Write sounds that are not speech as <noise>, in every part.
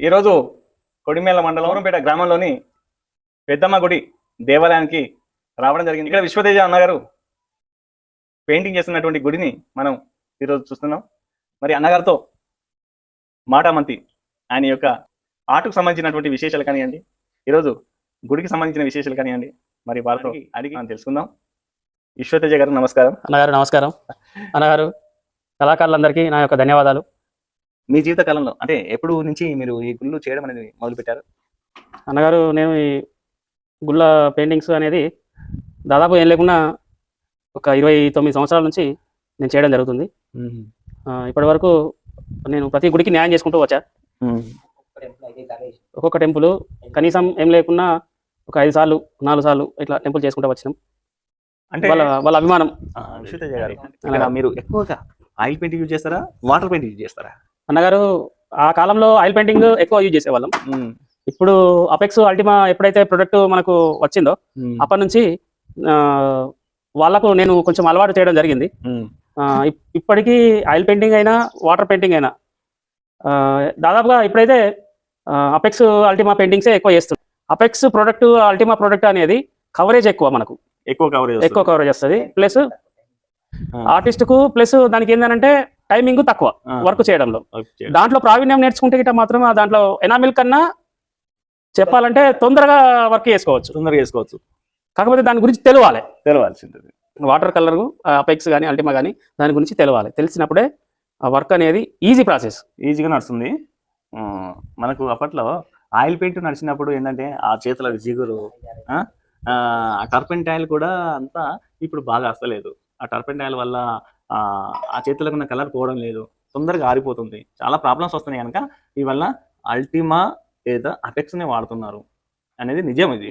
ఈరోజు కొడిమేల మండలం ఊరంపేట గ్రామంలోని పెద్దమ్మ గుడి దేవాలయానికి రావడం జరిగింది. ఇక్కడ విశ్వతేజ అన్నగారు పెయింటింగ్ చేస్తున్నటువంటి గుడిని మనం ఈరోజు చూస్తున్నాం. మరి అన్నగారితో మాటామంతి ఆయన యొక్క ఆర్ట్కు సంబంధించినటువంటి విశేషాలు కానివ్వండి ఈరోజు గుడికి సంబంధించిన విశేషాలు కానివ్వండి మరి వారితో అడిగి. మనం తెలుసుకుందాం. విశ్వతేజ గారు నమస్కారం. అన్నగారు నమస్కారం. అన్నగారు కళాకారులందరికీ నా యొక్క ధన్యవాదాలు. మీ జీవిత కాలంలో అంటే ఎప్పుడు నుంచి మీరు ఈ గుళ్ళు చేయడం అనేది మొదలు పెట్టారు అన్నగారు నేను ఈ గుళ్ళ పెయింటింగ్స్ అనేది దాదాపు ఏం లేకుండా ఒక ఇరవై తొమ్మిది సంవత్సరాల నుంచి నేను చేయడం జరుగుతుంది. ఇప్పటి వరకు నేను ప్రతి గుడికి న్యాయం చేసుకుంటూ వచ్చా. ఒక్కొక్క టెంపుల్ కనీసం ఏం లేకున్నా ఒక ఐదు సార్లు నాలుగు సార్లు ఇట్లా టెంపుల్ చేసుకుంటూ వచ్చినాం. అంటే వాళ్ళ వాళ్ళ అభిమానం. మీరు ఎక్కువగా ఆయిల్ పెయింటింగ్ యూజ్ చేస్తారా వాటర్ పెయింటింగ్ యూజ్ చేస్తారా? అన్నగారు ఆ కాలంలో ఆయిల్ పెయింటింగ్ ఎక్కువ యూజ్ చేసేవాళ్ళం. ఇప్పుడు అపెక్స్ అల్టిమా ఎప్పుడైతే ప్రొడక్ట్ మనకు వచ్చిందో అప్పటి నుంచి వాళ్ళకు నేను కొంచెం అలవాటు చేయడం జరిగింది. ఇప్పటికీ ఆయిల్ పెయింటింగ్ అయినా వాటర్ పెయింటింగ్ అయినా దాదాపుగా ఇప్పుడైతే అపెక్స్ అల్టిమా పెయింటింగ్సే ఎక్కువ చేస్తుంది అపెక్స్ ప్రొడక్ట్ అల్టిమా ప్రొడక్ట్ అనేది కవరేజ్ ఎక్కువ మనకు. ఎక్కువ కవరేజ్ ఎక్కువ కవరేజ్ వస్తుంది. ప్లస్ ఆర్టిస్ట్కు ప్లస్ దానికి ఏంటంటే టైమింగ్ తక్కువ వర్క్ చేయడంలో. దాంట్లో ప్రావీణ్యం నేర్చుకుంటే గిట్ట మాత్రం ఆ దాంట్లో ఎనామిల్ కన్నా చెప్పాలంటే తొందరగా వర్క్ చేసుకోవచ్చు. తొందరగా చేసుకోవచ్చు. కాకపోతే దాని గురించి తెలియాలి. తెలవాల్సింది వాటర్ కలర్ అపెక్స్ కానీ అల్టిమా కానీ దాని గురించి తెలవాలి తెలిసినప్పుడే ఆ వర్క్ అనేది ఈజీ ప్రాసెస్. ఈజీగా నడుస్తుంది. మనకు అప్పట్లో ఆయిల్ పెయింట్ నడిచినప్పుడు ఏంటంటే ఆ చేతుల జిగురు ఆ, ఆ టర్పెంట్ ఆయిల్ కూడా అంతా ఇప్పుడు బాగా వస్తలేదు. ఆ టర్పెంట్ ఆయిల్ వల్ల ఆ, చేతులకు ఉన్న కలర్ పోవడం లేదు. తొందరగా ఆరిపోతుంది. చాలా ప్రాబ్లమ్స్ వస్తున్నాయి కనుక ఈ వల్ల అల్టిమా లేదా అపెక్స్నే వాడుతున్నారు అనేది నిజం ఇది.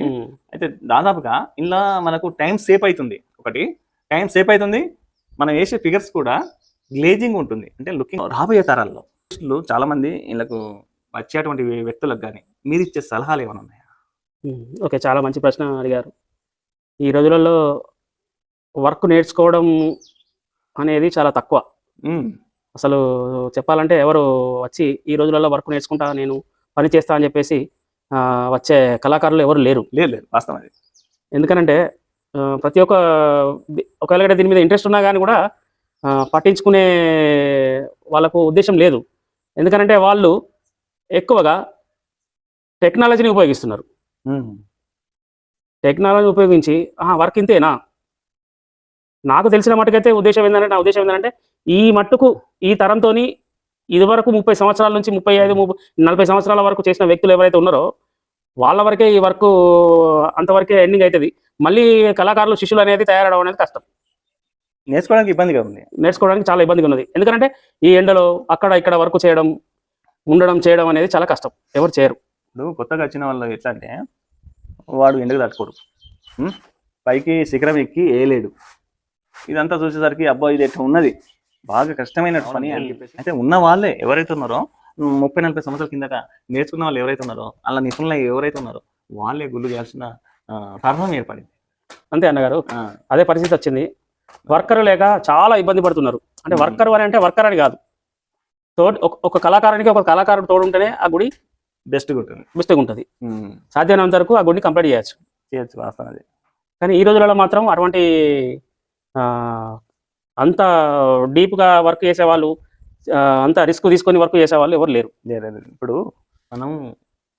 అయితే దాదాపుగా ఇలా మనకు టైం సేవ్ అవుతుంది ఒకటి టైం సేవ్ అవుతుంది మనం వేసే ఫిగర్స్ కూడా గ్లేజింగ్ ఉంటుంది. అంటే లుకింగ్ రాబోయే తరాల్లో చాలా మంది వీళ్ళకు వచ్చేటువంటి వ్యక్తులకు కానీ మీరు ఇచ్చే సలహాలు ఏమైనా ఉన్నాయా? ఓకే చాలా మంచి ప్రశ్న అడిగారు. ఈ రోజులలో వర్క్ నేర్చుకోవడం అనేది చాలా తక్కువ. అసలు చెప్పాలంటే ఎవరు వచ్చి ఈ రోజులలో వర్క్ నేర్చుకుంటా నేను పని చేస్తా అని చెప్పేసి వచ్చే కళాకారులు ఎవరు లేరు. లేదు లేదు. వాస్తవం అది. ఎందుకనంటే ప్రతి ఒక్క ఒకవేళ దీని మీద ఇంట్రెస్ట్ ఉన్నా కానీ కూడా పట్టించుకునే వాళ్ళకు ఉద్దేశం లేదు. ఎందుకనంటే వాళ్ళు ఎక్కువగా టెక్నాలజీని ఉపయోగిస్తున్నారు. టెక్నాలజీ ఉపయోగించి వర్క్ ఇంతేనా? నాకు తెలిసిన మటుకైతే ఉద్దేశం ఏంటంటే నా ఉద్దేశం ఏంటంటే ఈ మట్టుకు ఈ తరంతోని ఇదివరకు ముప్పై సంవత్సరాల నుంచి ముప్పై ఐదు ముప్పై నలభై సంవత్సరాల వరకు చేసిన వ్యక్తులు ఎవరైతే ఉన్నారో వాళ్ళ వరకే ఈ వర్క్ అంతవరకే ఎండింగ్ అవుతుంది మళ్ళీ కళాకారులు శిష్యులు అనేది తయారవడం అనేది కష్టం. నేర్చుకోవడానికి ఇబ్బందిగా ఉంది. నేర్చుకోవడానికి చాలా ఇబ్బందిగా ఉన్నది. ఎందుకంటే ఈ ఎండలో అక్కడ ఇక్కడ వర్క్ చేయడం ఉండడం చేయడం అనేది చాలా కష్టం. ఎవరు చేయరు. ఇప్పుడు కొత్తగా వచ్చిన వాళ్ళు ఎట్లా అంటే వాడు ఎండకు తట్టుకోడు. పైకి శిఖరం ఎక్కి వేయలేడు ఇదంతా చూసేసరికి అబ్బా ఇది ఎట్లా ఉన్నది? బాగా కష్టమైన పని అని చెప్పేసి. అయితే ఉన్న వాళ్ళే ఎవరైతే ఉన్నారో ముప్పై నలభై సంవత్సరాల కిందట నేర్చుకున్న వాళ్ళు ఎవరైతే ఉన్నారో అలా నిపుణులు ఎవరైతే ఉన్నారో వాళ్ళే గుళ్ళు చేయాల్సిన తరుణం ఏర్పడింది. అంతే అన్నగారు. అదే పరిస్థితి వచ్చింది. వర్కర్ లేక చాలా ఇబ్బంది పడుతున్నారు. అంటే. వర్కర్ అని అంటే వర్కర్ అని కాదు. తోడు ఒక- కళాకారునికి ఒక కళాకారుడు తోడు ఉంటేనే ఆ గుడి బెస్ట్గా ఉంటుంది. మిస్టేక్ ఉంటుంది సాధ్యమైనంత వరకు ఆ గుడిని కంప్లీట్ చేయొచ్చు. చేయొచ్చు వాస్తవం కానీ ఈ రోజులలో మాత్రం అటువంటి అంత డీప్గా వర్క్ చేసేవాళ్ళు అంత రిస్క్ తీసుకొని వర్క్ చేసేవాళ్ళు ఎవరు లేరు. లేదు లేదు. ఇప్పుడు మనం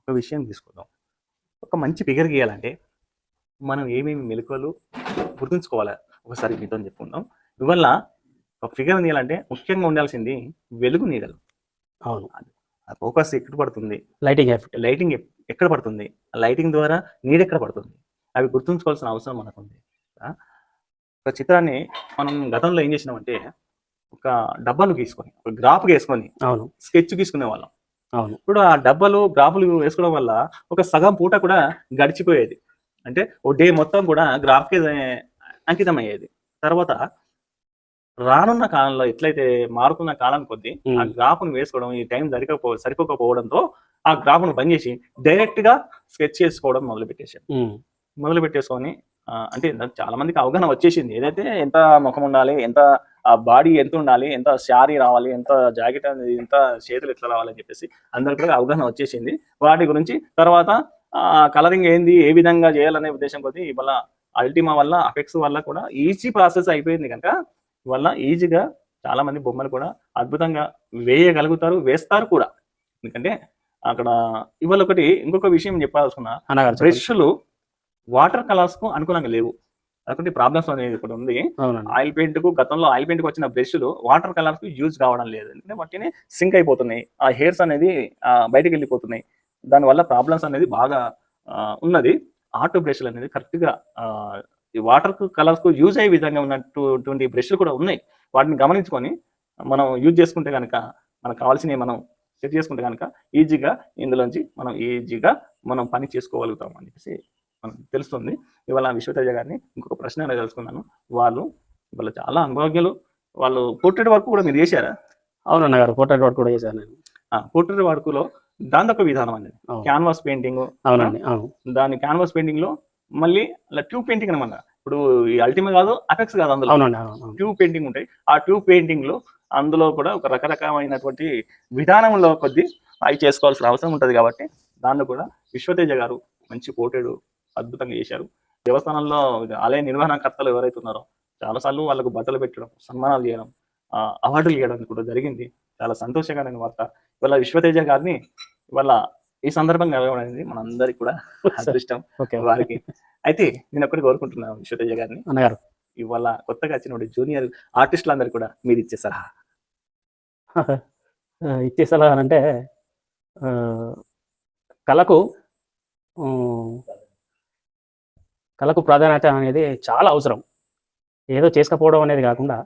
ఒక విషయం తీసుకుందాం. ఒక మంచి ఫిగర్ గీయాలంటే మనం ఏమేమి మెలకువలు గుర్తుంచుకోవాలి? ఒకసారి మీతో చెప్పుకుందాం. ఇవల్ల ఒక ఫిగర్ తీయాలంటే ముఖ్యంగా ఉండాల్సింది వెలుగు నీడలు. అవును. ఆ ఫోకస్ ఎక్కడ పడుతుంది? Lighting effect. లైటింగ్ ఎక్కడ పడుతుంది? ఆ లైటింగ్ ద్వారా నీడ ఎక్కడ పడుతుంది? అవి గుర్తుంచుకోవాల్సిన అవసరం మనకు ఉంది? ఒక చిత్రాన్ని మనం గతంలో ఏం చేసినామంటే ఒక డబ్బాలు గీసుకొని ఒక గ్రాఫ్ గీసుకొని అవును. స్కెచ్ గీసుకునే వాళ్ళం. అవును. ఇప్పుడు ఆ డబ్బాలు గ్రాఫులు వేసుకోవడం వల్ల ఒక సగం పూట కూడా గడిచిపోయేది. అంటే ఓ డే మొత్తం కూడా గ్రాఫ్కి అంకితం అయ్యేది తర్వాత రానున్న కాలంలో ఎట్లయితే మారుతున్న కాలం కొద్దీ ఆ. గ్రాఫ్ను వేసుకోవడం ఈ టైం సరికపో సరిపోకపోవడంతో ఆ గ్రాఫ్ను బంద్ చేసి డైరెక్ట్గా స్కెచ్ చేసుకోవడం మొదలు పెట్టేశాం ఉమ్. మొదలు పెట్టేసుకొని అంటే నాకు చాలా మందికి అవగాహన వచ్చేసింది. ఏదైతే ఎంత ముఖం ఉండాలి ఎంత బాడీ ఎంత ఉండాలి ఎంత శారీ రావాలి ఎంత జాకెట్ అనేది ఎంత చేతులు ఎట్లా రావాలి అని చెప్పేసి అందరికి కూడా అవగాహన వచ్చేసింది. వాటి గురించి తర్వాత కలరింగ్ ఏంది ఏ విధంగా చేయాలనే ఉద్దేశం కొద్దీ ఇవాళ అల్టిమా వల్ల అఫెక్స్ వల్ల కూడా ఈజీ ప్రాసెస్ అయిపోయింది కనుక వల్ల ఈజీగా చాలా మంది బొమ్మలు కూడా అద్భుతంగా వేయగలుగుతారు వేస్తారు కూడా. ఎందుకంటే అక్కడ ఇవాళ ఒకటి ఇంకొక విషయం చెప్పాల్సిన. బ్రష్లు వాటర్ కలర్స్కు అనుకూలంగా లేవు. అటువంటి ప్రాబ్లమ్స్ అనేది ఇప్పుడు ఉంది. ఆయిల్ పెయింట్కు గతంలో ఆయిల్ పెయింట్కు వచ్చిన బ్రష్లు వాటర్ కలర్స్కు యూజ్ కావడం లేదు. ఎందుకంటే వాటిని సింక్ అయిపోతున్నాయి. ఆ హెయిర్స్ అనేది బయటికి వెళ్ళిపోతున్నాయి. దానివల్ల ప్రాబ్లమ్స్ అనేది బాగా ఉన్నది. ఆటో బ్రష్లు అనేది కరెక్ట్గా వాటర్ కలర్స్కు యూజ్ అయ్యే విధంగా ఉన్నటువంటి బ్రష్లు కూడా ఉన్నాయి. వాటిని గమనించుకొని మనం యూజ్ చేసుకుంటే కనుక మనకు కావాల్సినవి మనం సెట్ చేసుకుంటే కనుక ఈజీగా ఇందులోంచి మనం ఈజీగా మనం పని చేసుకోగలుగుతాం అని చెప్పేసి మనకు తెలుస్తుంది. ఇవాళ విశ్వతేజ గారిని ఇంకొక ప్రశ్న అనేది తెలుసుకున్నాను వాళ్ళు ఇవాళ చాలా అనుభవజ్ఞులు వాళ్ళు పోర్ట్రేట్ వర్క్ కూడా మీరు చేశారా? అవును అన్నగారు ఫోటో వర్క్ కూడా చేశాను నేను. పోర్ట్రేట్ వర్క్లో దాని ఒక విధానం అనేది. క్యాన్వాస్ పెయింటింగ్ అవునండి అవును. దాని క్యాన్వాస్ పెయింటింగ్లో మళ్ళీ అలా ట్యూబ్ పెయింటింగ్ అనమాట. ఇప్పుడు ఈ అల్టిమా కాదు అపెక్స్ కాదు అందులో. ట్యూబ్ పెయింటింగ్ ఉంటాయి. ఆ ట్యూబ్ పెయింటింగ్లో అందులో కూడా ఒక రకరకమైనటువంటి విధానంలో కొద్ది అవి చేసుకోవాల్సిన అవసరం ఉంటుంది కాబట్టి దానిలో కూడా విశ్వతేజ గారు మంచి పోటీడు అద్భుతంగా చేశారు. దేవస్థానంలో ఆలయ నిర్వహణకర్తలు ఎవరైతే ఉన్నారో చాలాసార్లు వాళ్ళకు బట్టలు పెట్టడం సన్మానాలు చేయడం అవార్డులు ఇవ్వడం కూడా జరిగింది. చాలా సంతోషకరమైన వార్త. ఇవాళ విశ్వతేజ గారిని ఇవాళ ఈ సందర్భంగా అనేది మనందరికి కూడా <laughs> అదృష్టం వారికి. అయితే నేను ఒక్కటి కోరుకుంటున్నాను విశ్వతేజ గారిని. అన్నగారు. ఇవాళ కొత్తగా వచ్చిన జూనియర్ ఆర్టిస్టులందరూ కూడా మీరు ఇచ్చే సలహా. <laughs> ఇచ్చే సలహా అంటే ఆ, కళకు కళకు ప్రాధాన్యత అనేది చాలా అవసరం. ఏదో చేసుకపోవడం అనేది కాకుండా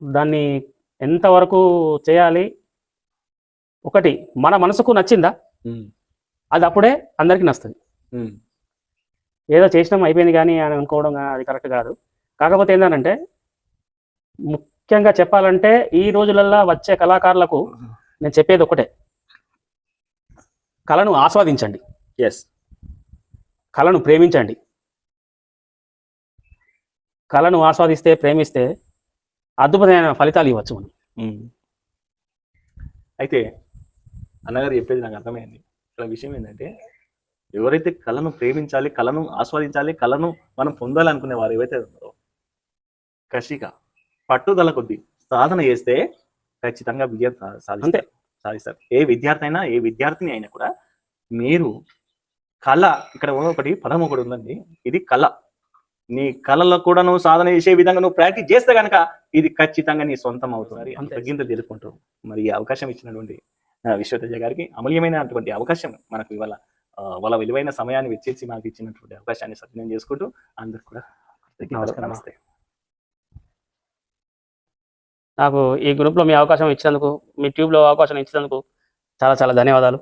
దాన్ని ఎంతవరకు చేయాలి? ఒకటి మన మనసుకు నచ్చిందా? అది అప్పుడే అందరికీ నస్తుంది ఏదో చేసినాం అయిపోయింది కానీ అని అనుకోవడం అది కరెక్ట్ కాదు. కాకపోతే ఏంటంటే ముఖ్యంగా చెప్పాలంటే ఈ రోజులల్లో వచ్చే కళాకారులకు నేను చెప్పేది ఒకటే కళను ఆస్వాదించండి. ఎస్ కళను ప్రేమించండి. కళను ఆస్వాదిస్తే ప్రేమిస్తే అద్భుతమైన ఫలితాలు ఇవ్వచ్చు మనం. అయితే అన్నగారు చెప్పేది నాకు అర్థమైంది. ఇక్కడ విషయం ఏంటంటే ఎవరైతే కళను ప్రేమించాలి కళను ఆస్వాదించాలి కళను మనం పొందాలనుకునే వారు ఏవైతే ఉన్నారో కసిగా పట్టుదల కొద్ది సాధన చేస్తే ఖచ్చితంగా విజయం సాధిస్తారు. సాధిస్తారు. ఏ విద్యార్థి అయినా ఏ విద్యార్థిని అయినా కూడా మీరు కళ ఇక్కడ ఒకటి పదం ఒకటి ఉందండి. ఇది కళ. నీ కళలో కూడా నువ్వు సాధన చేసే విధంగా నువ్వు ప్రాక్టీస్ చేస్తే కనుక ఇది ఖచ్చితంగా నీ సొంతం అవుతుంది. అంతే. తగ్గింత తెలుసుకుంటావు మరి ఈ అవకాశం ఇచ్చినటువంటి విశ్వతేజ గారికి అమూల్యమైనటువంటి అవకాశం మనకు ఇవాళ వాళ్ళ విలువైన సమయాన్ని వెచ్చించి మనకు ఇచ్చినటువంటి అవకాశాన్ని సద్వినియోగం చేసుకుంటూ అందరికి కూడా. నమస్తే. నాకు ఈ గ్రూప్లో మీ అవకాశం ఇచ్చినందుకు మీ ట్యూబ్లో అవకాశం ఇచ్చినందుకు చాలా చాలా ధన్యవాదాలు.